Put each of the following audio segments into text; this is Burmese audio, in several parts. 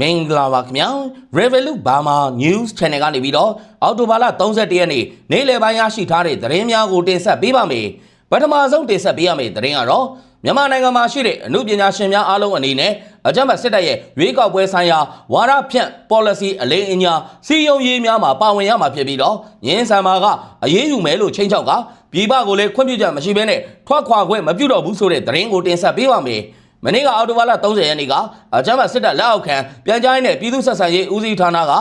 မင်္ဂလာပါခင်ဗျာ Revolut Burma News Channel ကနေပြီးတော့အော်တိုဘာလ31ရက်နေ့နေ့လယ်ပိုင်းရရှိထားတဲ့သတင်းများကိုတင်ဆက်ပေးပါမယ်ပထမဆုံးတင်ဆက်ပေးရမယ့်သတင်းကတော့မြန်မာနိုင်ငံမှာရှိတဲ့အမှုပညာရှင်များအားလုံးအနေနဲ့အကြမ်းဖက်စစ်တပ်ရဲ့ရွေးကောက်ပွဲဆိုင်ရာဝါဒဖြန့် policy အလေးအညာစီယုံရေးများမှာပါဝင်ရမှာဖြစ်ပြီးတော့ညင်းဆန်မာကအရေးယူမယ်လို့ချိန်ချောက်ကပြည်ပကိုလည်းခွင့်ပြုချက်မရှိဘဲနဲ့ထွက်ခွာခွင့်မပြုတော့ဘူးဆိုတဲ့သတင်းကိုတင်ဆက်ပေးပါမယ် မနေ့ကအော်တိုဘာလ30ရက်နေ့ကအကြမ်းဖက်စစ်တပ်လက်အောက်ခံပြန်ကြားရေးနဲ့ပြည်သူ့ဆက်ဆံရေးဦးစီးဌာနက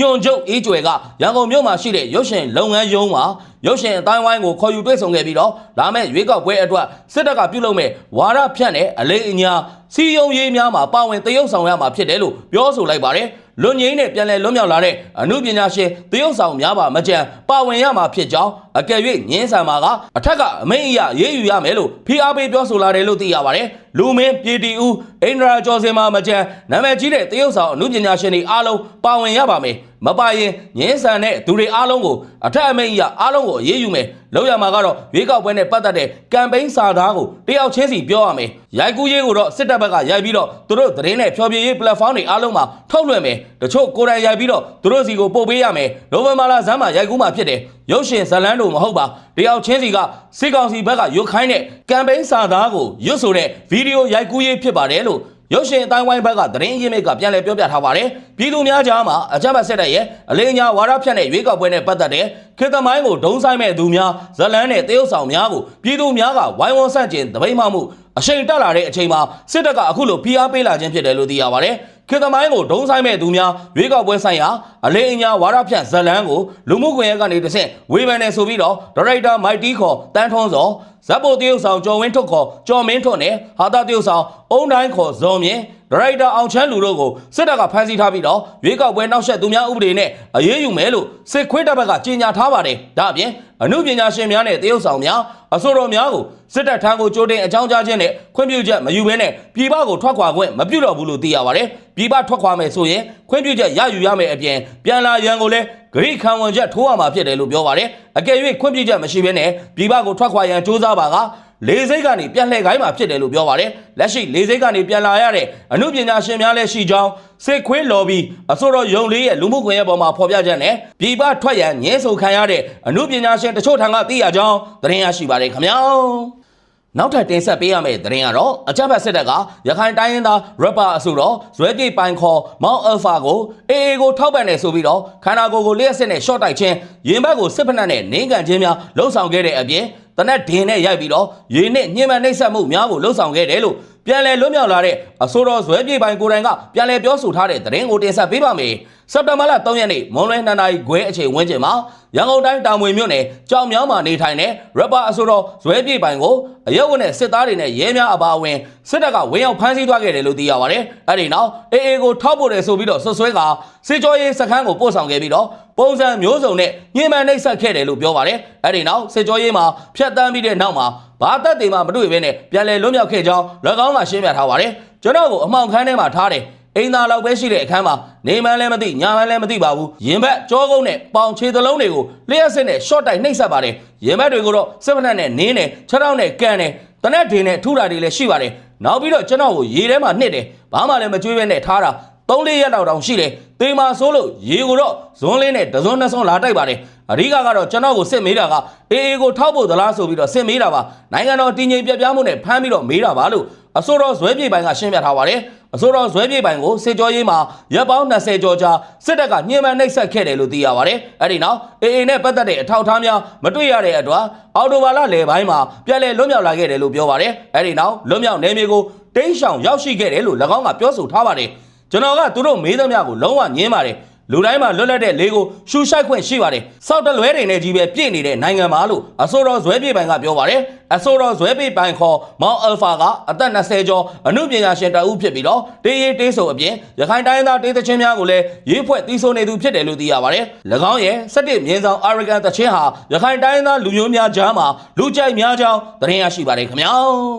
ညွန်ချုပ်အေးကျွယ်ကရန်ကုန်မြို့မှာရှိတဲ့ရုပ်ရှင်လုပ်ငန်းရုံးမှာရုပ်ရှင်အတိုင်းဝိုင်းကိုခေါ်ယူတွေ့ဆုံခဲ့ပြီးတော့လာမယ့်ရွေးကောက်ပွဲအတွက်စစ်တပ်ကပြုလုပ်မဲ့ဝါရဖြန့်တဲ့အလေးအညာစီယုံရေးများမှာပါဝင်တရုပ်ဆောင်ရမှာဖြစ်တယ်လို့ပြောဆိုလိုက်ပါတယ်လွန်ငင်းနဲ့ပြန်လည်လွတ်မြောက်လာတဲ့အမှုပညာရှင်တရုပ်ဆောင်များပါမကြံပါဝင်ရမှာဖြစ်ကြောင်းအကယ်၍ညင်းဆန်မှာကအထက်ကအမိန့်အရရေးယူရမယ်လို့ဖိအားပေးပြောဆိုလာတယ်လို့သိရပါတယ်လူမင်းပြည်တီဦးအင်ဒရာကျော်စင်မာမကြံနာမည်ကြီးတဲ့တရုပ်ဆောင်အမှုပညာရှင်တွေအားလုံးပါဝင်ရပါမယ်မပါရင်ညင်းဆန်တဲ့သူတွေအားလုံးကိုအထက်အမိန့်အရအားလုံးကိုအရေးယူမယ်လောက်ရမှာကတော့ရွေးကောက်ပွဲနဲ့ပတ်သက်တဲ့ကမ်ပိန်းစာသားကိုတယောက်ချင်းစီပြောရမယ်ရိုက်ကူးရေးကိုတော့စစ်တပ်ဘက်ကရိုက်ပြီးတော့သူတို့သတင်းနဲ့ဖြောပြရေး platform တွေအားလုံးမှာထုတ်လွှင့်မယ်တချို့ကိုယ်တိုင်ရိုက်ပြီးတော့သူတို့စီကိုပို့ပေးရမယ်နိုဝင်ဘာလဇန်းမှာရိုက်ကူးမှာဖြစ်တယ် ရုပ်ရှင်ဇလန်းတို့မဟုတ်ပါတယောက်ချင်းစီကစစ်ကောင်စီဘက်ကရွတ်ခိုင်းတဲ့ကမ်ပိန်းစာသားကိုရွတ်ဆိုတဲ့ဗီဒီယိုရိုက်ကူးရေးဖြစ်ပါတယ်လို့ရုပ်ရှင်အတိုင်းဝိုင်းဘက်ကသတင်းရင်းမြစ်ကပြန်လည်ပြောပြထားပါတယ်ပြည်သူများကြားမှာအကြမ်းဖက်ဆက်တဲ့ရဲ့အလေးညာဝါဒဖြန့်တဲ့ရွေးကောက်ပွဲနဲ့ပတ်သက်တဲ့ခေတ်သမိုင်းကိုဒုံဆိုင်မဲ့သူများဇလန်းနဲ့တရုတ်ဆောင်များကိုပြည်သူများကဝိုင်းဝန်းဆန့်ကျင်တပိတ်မှမှုအရှိန်တက်လာတဲ့အချိန်မှာစစ်တပ်ကအခုလိုဖိအားပေးလာခြင်းဖြစ်တယ်လို့သိရပါတယ် ခေတ်သမိုင်းကိုဒုံဆိုင်မဲ့သူများရွေးကောက်ပွဲဆိုင်ရာအလေးအညာဝါဒဖြန့်ဇလန်းကိုလူမှုကွန်ရက်ကနေတစ်ဆင့်ဝေဖန်နေဆိုပြီးတော့ဒါရိုက်တာမိုက်တီခေါ်တန်းထွန်းစောဇက်ပိုတရုတ်ဆောင်ကျော်ဝင်းထုတ်ခေါ်ကျော်မင်းထွန်းနဲ့ဟာတာတရုတ်ဆောင်အုံတိုင်းခေါ်ဇော်မြင့် ဒါရိုက်တာအောင်ချမ်းလူတို့ကိုစစ်တပ်ကဖမ်းဆီးထားပြီးတော့ရွေးကောက်ပွဲနောက်ဆက်သူများဥပဒေနဲ့အရေးယူမယ်လို့စစ်ခွေးတပ်ဘက်ကကြေညာထားပါတယ်ဒါအပြင်အမှုပညာရှင်များနဲ့တရုတ်ဆောင်များအဆိုတော်များကိုစစ်တပ်ထံကိုကြိုတင်အကြောင်းကြားခြင်းနဲ့ခွင့်ပြုချက်မယူဘဲနဲ့ပြည်ပကိုထွက်ခွာခွင့်မပြုတော့ဘူးလို့သိရပါတယ်ပြည်ပထွက်ခွာမယ်ဆိုရင်ခွင့်ပြုချက်ရယူရမယ်အပြင်ပြန်လာရန်ကိုလည်း ဂရိခံဝန်ချက်ထိုးရမှာဖြစ်တယ်လို့ပြောပါတယ်အကယ်၍ခွင့်ပြုချက်မရှိဘဲနဲ့ပြည်ပကိုထွက်ခွာရန်စ조사ပါကလေစိတ်ကနေပြန်လှည့်ခိုင်းမှာဖြစ်တယ်လို့ပြောပါတယ်လက်ရှိလေစိတ်ကနေပြန်လာရတဲ့အမှုပညာရှင်များလည်းရှိကြောင်းစစ်ခွေးလော်ပြီးအစိုးရယုံလေးရဲ့လူမှုကွန်ရက်ပေါ်မှာဖော်ပြချက်နဲ့ပြည်ပထွက်ရန်ညှင်းဆိုခံရတဲ့အမှုပညာရှင်တချို့ထံကသိရကြောင်းသတင်းရရှိပါတယ်ခင်ဗျာ နောက်ထပ်တင်ဆက်ပေးရမယ့်သတင်းကတော့အကြမ်းဖက်စစ်တပ်ကရခိုင်တိုင်းရင်းသား rapper အဆိုတော်ဇွဲပြေပိုင်ခေါ်မောင်အယ်ဖာကို AA ကိုထောက်ပံ့နေဆိုပြီးတော့ခန္ဓာကိုယ်ကိုလျှက်စစ်နဲ့ short တိုက်ခြင်းရင်ဘတ်ကိုစစ်ဖက်နဲ့နင်းကန်ခြင်းများလှုံ့ဆော်ခဲ့တဲ့အပြင်တနက်ဒင်နဲ့ရိုက်ပြီးတော့ရေနဲ့ညှဉ်းပန်းနှိပ်စက်မှုများကိုလှုံ့ဆော်ခဲ့တယ်လို့ပြန်လည်လွတ်မြောက်လာတဲ့အဆိုတော်ဇွဲပြေပိုင်ကိုယ်တိုင်ကပြန်လည်ပြောဆိုထားတဲ့သတင်းကိုတင်ဆက်ပေးပါမယ် စက်တဘာလ3ရက်နေ့မွန်လွဲ2နာရီခွဲအချိန်ဝန်းကျင်မှာရန်ကုန်တိုင်းတာမွေမြို့နယ်ကြောင်မြောင်းမှာနေထိုင်တဲ့ rapper အဆိုတော်ဇွဲပြေပိုင်ကိုအရုပ်ဝင်တဲ့စစ်သားတွေနဲ့ရဲများအပါအဝင်စစ်တပ်ကဝင်ရောက်ဖမ်းဆီးသွားခဲ့တယ်လို့သိရပါတယ်အဲ့ဒီနောက် AA ကိုထောက်ပို့တယ်ဆိုပြီးတော့ဆွဆွဲကစစ်ကြောရေးစခန်းကိုပို့ဆောင်ခဲ့ပြီးတော့ပုံစံမျိုးစုံနဲ့ညှဉ်းပန်းနှိပ်စက်ခဲ့တယ်လို့ပြောပါတယ်အဲ့ဒီနောက်စစ်ကြောရေးမှာဖျက်တမ်းပြီးတဲ့နောက်မှာဘာသက်တွေမှမတွေ့ဘဲနဲ့ပြန်လည်လွတ်မြောက်ခဲ့ကြောင်း၎င်းကရှင်းပြထားပါတယ်ကျွန်တော်ကိုအမှောင်ခန်းထဲမှာထားတယ် အိမ်သားလောက်ပဲရှိတဲ့အခန်းမှာနေမှန်းလည်းမသိညမှန်းလည်းမသိပါဘူးရင်ဘက်ကြောကုန်းနဲ့ပေါင်ခြေသလုံးတွေကိုလျှက်စစ်နဲ့ short တိုက်နှိပ်စက်ပါတယ်ရင်ဘက်တွေကိုတော့စစ်ဖက်နဲ့နင်းနဲ့ခြေထောက်နဲ့ကန်နဲ့တနက်ဒင်းနဲ့ထူတာတွေလည်းရှိပါတယ်နောက်ပြီးတော့ကျွန်တော်ကိုရေထဲမှာနှစ်တယ်ဘာမှလည်းမကြွေးပဲနဲ့ထားတာသုံးလေးရက်တောင်တောင်ရှိတယ်တေမာဆိုးလို့ရေကိုတော့ဇွန်းလေးနဲ့တစွန်းနှစ်စွန်းလာတိုက်ပါတယ်အဓိကကတော့ကျွန်တော်ကိုစစ်မေးတာကအေးအေးကိုထောက်ဖို့သလားဆိုပြီးတော့စစ်မေးတာပါနိုင်ငံတော်တည်ငြိမ်ပြပြမှုနဲ့ဖမ်းပြီးတော့မေးတာပါလို့အစိုးရဇွဲပြေပိုင်းကရှင်းပြထားပါတယ် အစိုးရဇွဲပြေပိုင်းကိုစစ်ကြောရေးမှာရပ်ပေါင်း20ကျော်ကြာစစ်တပ်ကညှဉ်းပန်းနှိပ်စက်ခဲ့တယ်လို့သိရပါတယ်အဲ့ဒီနောက်အေအေနဲ့ပတ်သက်တဲ့အထောက်အထားများမတွေ့ရတဲ့အတွက်အော်တိုဘာလလယ်ပိုင်းမှာပြန်လည်လွတ်မြောက်လာခဲ့တယ်လို့ပြောပါတယ်အဲ့ဒီနောက်လွတ်မြောက်နေမျိုးကိုတင်းရှောင်ရောက်ရှိခဲ့တယ်လို့၎င်းကပြောဆိုထားပါတယ်ကျွန်တော်ကသူတို့မေးသမျှကိုလုံးဝညင်းပါတယ် လူတိုင်းမှာလွတ်လပ်တဲ့လေးကိုရှူရှိုက်ခွင့်ရှိပါတယ်။စောက်တလွဲတွေနဲ့ကြီးပဲပြည့်နေတဲ့နိုင်ငံမှာလို့အဆိုတော်ဇွဲပြေပိုင်ကပြောပါတယ်။အဆိုတော်ဇွဲပြေပိုင်ခေါ်မောင်အယ်ဖာကအသက်20ကျော်အမှုပညာရှင်တအုပ်ဖြစ်ပြီးတော့တေးရေးတေးဆိုအပြင်ရခိုင်တိုင်းသားတေးသချင်းများကိုလည်းရေးဖွဲ့တီးဆိုနေသူဖြစ်တယ်လို့သိရပါတယ်။၎င်းရဲ့စက်တစ်မြင်းဆောင်အာရကန်သချင်းဟာရခိုင်တိုင်းသားလူမျိုးများကြားမှာလူကြိုက်များကြောင်းသတင်းရရှိပါတယ်ခင်ဗျာ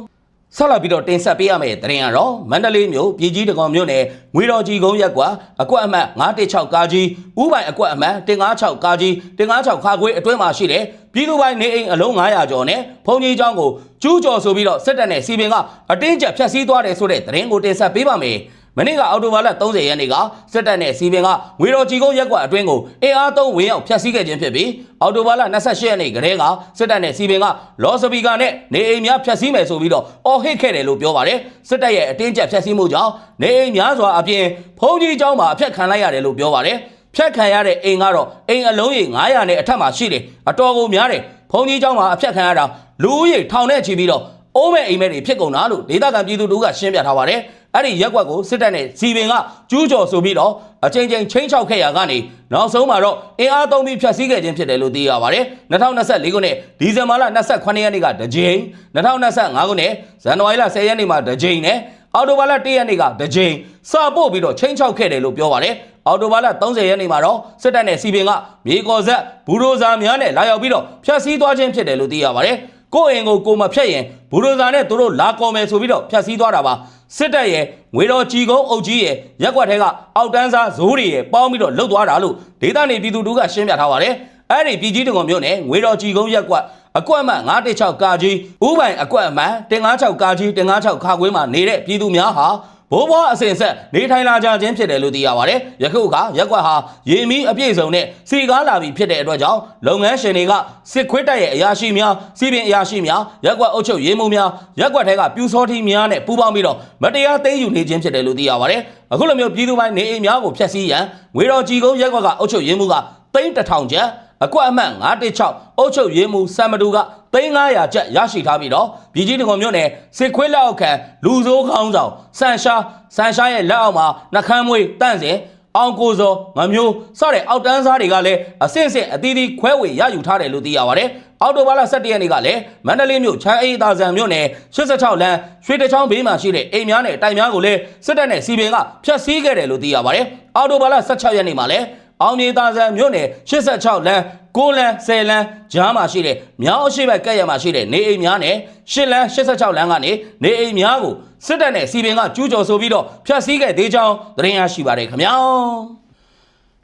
။ ဆက်လက်ပြီးတော့တင်ဆက်ပေးရမယ့်သတင်းကတော့မန္တလေးမြို့ပြည်ကြီးတကောင်မြို့နယ်ငွေတော်ကြီးကုန်းရက်ကွာအကွက်အမှတ်916ကာကြီးဥပိုင်အကွက်အမှတ်156ကာကြီး156ခါခွေးအတွင်းမှာရှိတဲ့ပြည်သူပိုင်းနေအိမ်အလုံး900ကျော်နဲ့ဘုံကြီးကျောင်းကိုကျူးကျော်ဆိုပြီးတော့စစ်တပ်နဲ့စီပင်ကအတင်းကျပ်ဖျက်ဆီးသွားတယ်ဆိုတဲ့သတင်းကိုတင်ဆက်ပေးပါမယ် မနေ့ကအော်တိုဘာလ30ရက်နေ့ကစစ်တပ်နဲ့စီပင်ကငွေတော်ကြီးကုန်းရက်ကွက်အတွင်းကိုအင်အားသုံးဝင်ရောက်ဖျက်ဆီးခဲ့ခြင်းဖြစ်ပြီးအော်တိုဘာလ28ရက်နေ့ကတည်းကစစ်တပ်နဲ့စီပင်ကလော်စပီကာနဲ့နေအိမ်များဖျက်ဆီးမယ်ဆိုပြီးတော့အော်ဟစ်ခဲ့တယ်လို့ပြောပါတယ်စစ်တပ်ရဲ့အတင်းကျပ်ဖျက်ဆီးမှုကြောင့်နေအိမ်များစွာအပြင်ဖုံးကြီးเจ้าမှာအဖျက်ခံလိုက်ရတယ်လို့ပြောပါတယ်ဖြတ်ခံရတဲ့အိမ်ကတော့အိမ်အလုံးရေ900နဲ့အထက်မှာရှိတယ်အတော်ကိုများတယ်ဖုံးကြီးเจ้าမှာအဖျက်ခံရတာလူဦးရေထောင်နဲ့ချီပြီးတော့ အိုးမဲ့အိမ်မဲ့တွေဖြစ်ကုန်တာလို့ဒေသခံပြည်သူတို့ကရှင်းပြထားပါတယ်အဲ့ဒီရက်ကွက်ကိုစစ်တပ်နဲ့စီပင်ကကျူးကျော်ဆိုပြီးတော့အချိန်ချင်းချင်းချောက်ခဲ့ရကနေနောက်ဆုံးမှာတော့အင်အားသုံးပြီးဖျက်ဆီးခဲ့ခြင်းဖြစ်တယ်လို့သိရပါတယ်2024ခုနှစ်ဒီဇင်ဘာလ28ရက်နေ့ကတကြိမ်2025ခုနှစ်ဇန်နဝါရီလ10ရက်နေ့မှာတကြိမ်နဲ့အော်တိုဘာလ1ရက်နေ့ကတကြိမ်စပို့ပြီးတော့ချင်းချောက်ခဲ့တယ်လို့ပြောပါတယ်အော်တိုဘာလ30ရက်နေ့မှာတော့စစ်တပ်နဲ့စီပင်ကမြေကော်ဆက်ဘူရိုဇာများနဲ့လာရောက်ပြီးတော့ဖျက်ဆီးသွားခြင်းဖြစ်တယ်လို့သိရပါတယ် ကိုယ့်အိမ်ကိုကိုမဖြတ်ရင်ဘူရိုဇာနဲ့သူတို့လာကော်မယ်ဆိုပြီးတော့ဖျက်ဆီးသွားတာပါစစ်တပ်ရဲ့ငွေတော်ကြီးကုန်းအုပ်ကြီးရဲ့ရက်ကွက်ထဲကအောက်တန်းစားဇိုးတွေရဲ့ပေါင်းပြီးတော့လှုပ်သွားတာလို့ဒေသနေပြည်သူတို့ကရှင်းပြထားပါတယ်အဲ့ဒီပြည်ကြီးတံခွန်မြို့နယ်ငွေတော်ကြီးကုန်းရက်ကွက်အကွက်မှ916ကာကြီးဥပိုင်အကွက်မှ156ကာကြီး156ခါခွေးမှာနေတဲ့ပြည်သူများဟာ ဘိုးဘွားအစဉ်ဆက်နေထိုင်လာကြခြင်းဖြစ်တယ်လို့သိရပါတယ်။ယခုအခါရက်ကွက်ဟာရေမီအပြည့်စုံနဲ့စီကားလာပြီဖြစ်တဲ့အတွက်ကြောင့်လုပ်ငန်းရှင်တွေကစစ်ခွေးတပ်ရဲ့အရာရှိများစီပင်အရာရှိများရက်ကွက်အုပ်ချုပ်ရေးမှူးများရက်ကွက်ထဲကပြူစောထီးများနဲ့ပူးပေါင်းပြီးတော့မတရားသိမ်းယူနေခြင်းဖြစ်တယ်လို့သိရပါတယ်။အခုလိုမျိုးပြည်သူပိုင်းနေအိမ်များကိုဖျက်ဆီးရန်ငွေတော်ကြီးကုန်းရက်ကွက်ကအုပ်ချုပ်ရေးမှူးကသိန်းတစ်ထောင်ကျပ် အကွက်အမှတ်916အုပ်ချုပ်ရေးမှူးစံမတူက3900ကျပ်ရရှိထားပြီးတော့ပြည်ကြီးတကုံမြို့နယ်စစ်ခွေးလက်အောက်ခံလူစိုးခေါင်းဆောင်စန်ရှာစန်ရှာရဲ့လက်အောက်မှာနှခမ်းမွေးတန့်စင်အောင်ကိုစောငမျိုးစတဲ့အောက်တန်းစားတွေကလည်းအဆင့်ဆင့်အသီးသီးခွဲဝေရယူထားတယ်လို့သိရပါတယ်။အောက်တိုဘာလ17ရက်နေ့ကလည်းမန္တလေးမြို့ချမ်းအေးသာဇံမြို့နယ်86လမ်းရွှေတချောင်းဘေးမှာရှိတဲ့အိမ်များနဲ့တိုင်များကိုလည်းစစ်တပ်နဲ့စီပင်ကဖျက်ဆီးခဲ့တယ်လို့သိရပါတယ်။အောက်တိုဘာလ16ရက်နေ့မှာလည်း အောင်မြေသာဇံမြို့နယ်86လမ်း6လမ်း10လမ်းကြားမှာရှိတဲ့မြောင်းအရှိဘက်ကဲ့ရမှာရှိတဲ့နေအိမ်များနဲ့10လမ်း86လမ်းကနေနေအိမ်များကိုစစ်တပ်နဲ့စီပင်ကကျူးကျော်ဆိုပြီးတော့ဖျက်ဆီးခဲ့သေးကြောင်းသတင်းရရှိပါတယ်ခင်ဗျာ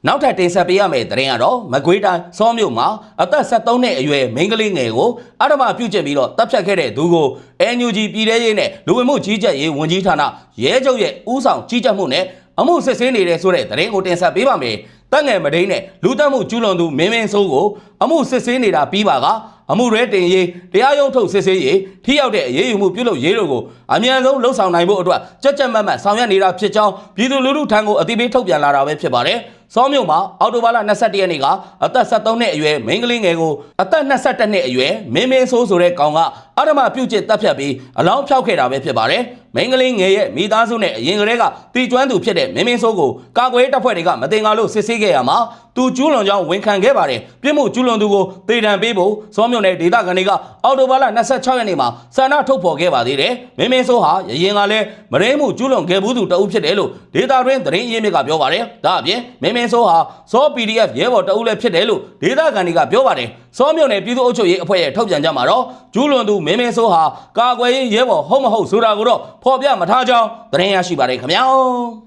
နောက်ထပ်တင်ဆက်ပေးရမယ့်သတင်းကတော့မကွေးတိုင်းစောမြို့မှာအသက်73နှစ်အရွယ်မိန်းကလေးငယ်ကိုအဓမ္မပြုကျင့်ပြီးတော့တပ်ဖြတ်ခဲ့တဲ့သူကို NUG ပြည်ထရေးနဲ့လူဝင်မှုကြီးကြပ်ရေးဝန်ကြီးဌာနရဲချုပ်ရဲ့ဦးဆောင်ကြီးကြပ်မှုနဲ့အမှုစစ်ဆေးနေတဲ့ဆိုတဲ့သတင်းကိုတင်ဆက်ပေးပါမယ်။ တက်ငယ်မဒိန်းနဲ့လူတက်မှုကျူးလွန်သူမင်းမင်းစိုးကိုအမှုစစ်ဆေးနေတာပြီးပါကအမှုရဲတင်ရေးတရားရုံးထုတ်စစ်ဆေးရေးထိရောက်တဲ့အရေးယူမှုပြုလုပ်ရေးတို့ကိုအမြန်ဆုံးလှုပ်ဆောင်နိုင်ဖို့အတွက်ကြက်ကြက်မတ်မတ်ဆောင်ရွက်နေတာဖြစ်ကြောင်းပြည်သူလူထုထံကိုအသိပေးထုတ်ပြန်လာတာပဲဖြစ်ပါတယ်။စောမြို့မှာအော်တိုဘာလ22ရက်နေ့ကအသက်73နှစ်အရွယ်မိန်းကလေးငယ်ကိုအသက်22နှစ်အရွယ်မင်းမင်းဆိုးဆိုတဲ့ကောင်ကအဓမ္မပြုတ်ကျတပ်ဖြတ်ပြီးအလောင်းဖျောက်ခဲ့တာပဲဖြစ်ပါတယ်။မိန်းကလေးငယ်ရဲ့မိသားစုနဲ့အရင်ကတည်းကတီကျွမ်းသူဖြစ်တဲ့မင်းမင်းဆိုးကိုကာကွယ်တပ်ဖွဲ့တွေကမတင်ကားလို့စစ်ဆေးခဲ့ရမှာ သူကျူးလွန်ကြောင်းဝန်ခံခဲ့ပါတယ်။ပြစ်မှုကျူးလွန်သူကိုတေတံပေးဖို့စောမြို့နယ်ဒေသခံတွေကအော်တိုဘာလ26ရက်နေ့မှာဆန္ဒထုတ်ဖော်ခဲ့ပါသေးတယ်။မင်းမင်းဆိုးဟာရရင်ကလည်းမရင်းမှုကျူးလွန်ခဲ့ဘူးသူတအုပ်ဖြစ်တယ်လို့ဒေသတွင်းသတင်းရင်းမြစ်ကပြောပါတယ်။ဒါအပြင်မင်းမင်းဆိုးဟာစော PDF ရဲဘော်တအုပ်လည်းဖြစ်တယ်လို့ဒေသခံတွေကပြောပါတယ်။စောမြို့နယ်ပြည်သူ့အုပ်ချုပ်ရေးအဖွဲ့ရဲ့ထုတ်ပြန်ကြမှာတော့ကျူးလွန်သူမင်းမင်းဆိုးဟာကာကွယ်ရေးရဲဘော်ဟုတ်မဟုတ်ဆိုတာကိုတော့ဖော်ပြမထားကြောင်းသတင်းရရှိပါတယ်ခင်ဗျာ။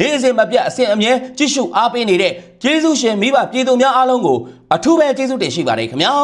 နေ့စဉ်မပြတ်အစဉ်အမြဲကြည့်ရှုအားပေးနေတဲ့ကျေးဇူးရှင်မိဘပြည်သူများအားလုံးကိုအထူးပဲကျေးဇူးတင်ရှိပါတယ်ခင်ဗျာ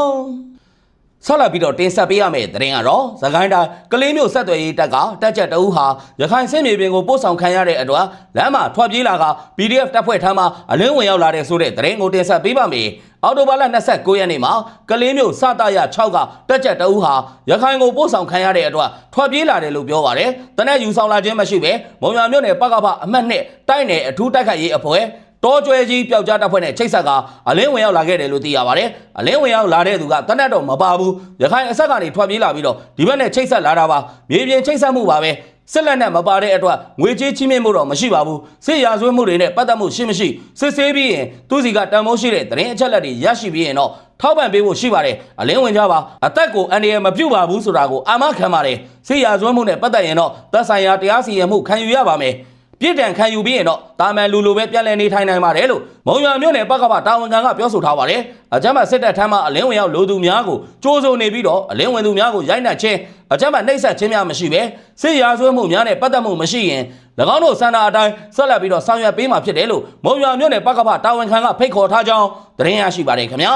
ဆက်လက်ပြီးတော့တင်ဆက်ပေးရမယ့်သတင်းကတော့သခိုင်းတိုင်းကလေးမျိုးဆက်သွယ်ရေးတပ်ကတက်ချက်တအူးဟာရခိုင်စစ်မြေပြင်ကိုပို့ဆောင်ခံရတဲ့အတွက်လမ်းမှာထွက်ပြေးလာက PDF တပ်ဖွဲ့ထမ်းမှအလင်းဝင်ရောက်လာတဲ့ဆိုတဲ့သတင်းကိုတင်ဆက်ပေးပါမယ်။ အော်တိုဘာလ29ရက်နေ့မှာကလေးမျိုးစတရ6ကတက်ချက်တအူးဟာရခိုင်ကိုပို့ဆောင်ခံရတဲ့အတွက်ထွက်ပြေးလာတယ်လို့ပြောပါတယ်။တနက်ယူဆောင်လာခြင်းမရှိပဲမုံရမြို့နယ်ပကဖအမှတ်နှစ်တိုက်နယ်အထူးတိုက်ခိုက်ရေးအဖွဲ့တောကျွဲကြီးပျောက်ကြားတပ်ဖွဲ့နဲ့ချိတ်ဆက်ကအလင်းဝင်ရောက်လာခဲ့တယ်လို့သိရပါတယ်။အလင်းဝင်ရောက်လာတဲ့သူကတနက်တော့မပါဘူး။ရခိုင်အဆက်ကနေထွက်ပြေးလာပြီးတော့ဒီဘက်နဲ့ချိတ်ဆက်လာတာပါ။မြေပြင်ချိတ်ဆက်မှုပါပဲ။ စစ်လက်နဲ့မပါတဲ့အတွက်ငွေကြေးချင်းမြင့်မှုတော့မရှိပါဘူးစစ်ရာဇဝတ်မှုတွေနဲ့ပတ်သက်မှုရှိမရှိစစ်ဆေးပြီးရင်သူစီကတန်မိုးရှိတဲ့သတင်းအချက်လက်တွေရရှိပြီးရင်တော့ထောက်ပံ့ပေးဖို့ရှိပါတယ်အလင်းဝင်ကြပါအသက်ကိုအန္တရာယ်မပြုတ်ပါဘူးဆိုတာကိုအာမခံပါတယ်စစ်ရာဇဝတ်မှုနဲ့ပတ်သက်ရင်တော့သက်ဆိုင်ရာတရားစီရင်မှုခံယူရပါမယ် ပြစ်ဒဏ်ခံယူပြီးရင်တော့တာမန်လူလိုပဲပြန်လည်နေထိုင်နိုင်ပါတယ်လို့မုံရွာမြို့နယ်ပကပတာဝန်ခံကပြောဆိုထားပါတယ်အကြမ်းဖက်စစ်တပ်ထမ်းမှအလင်းဝင်ရောက်လူသူများကိုကြိုးစုံနေပြီးတော့အလင်းဝင်သူများကိုရိုက်နှက်ခြင်းအကြမ်းဖက်နှိပ်စက်ခြင်းများမရှိပဲစစ်ရာဇဝတ်မှုများနဲ့ပတ်သက်မှုမရှိရင်၎င်းတို့စန္ဒာအတိုင်းဆက်လက်ပြီးတော့ဆောင်ရွက်ပေးမှာဖြစ်တယ်လို့မုံရွာမြို့နယ်ပကပတာဝန်ခံကဖိတ်ခေါ်ထားကြောင်းသတင်းရရှိပါတယ်ခင်ဗျာ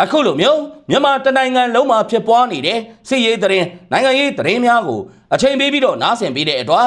အခုလိုမျိုးမြန်မာတနိုင်ငံလုံးမှာဖြစ်ပွားနေတဲ့စစ်ရေးသတင်းနိုင်ငံရေးသတင်းများကိုအချိန်ပေးပြီးတော့နားဆင်ပေးတဲ့အတွက်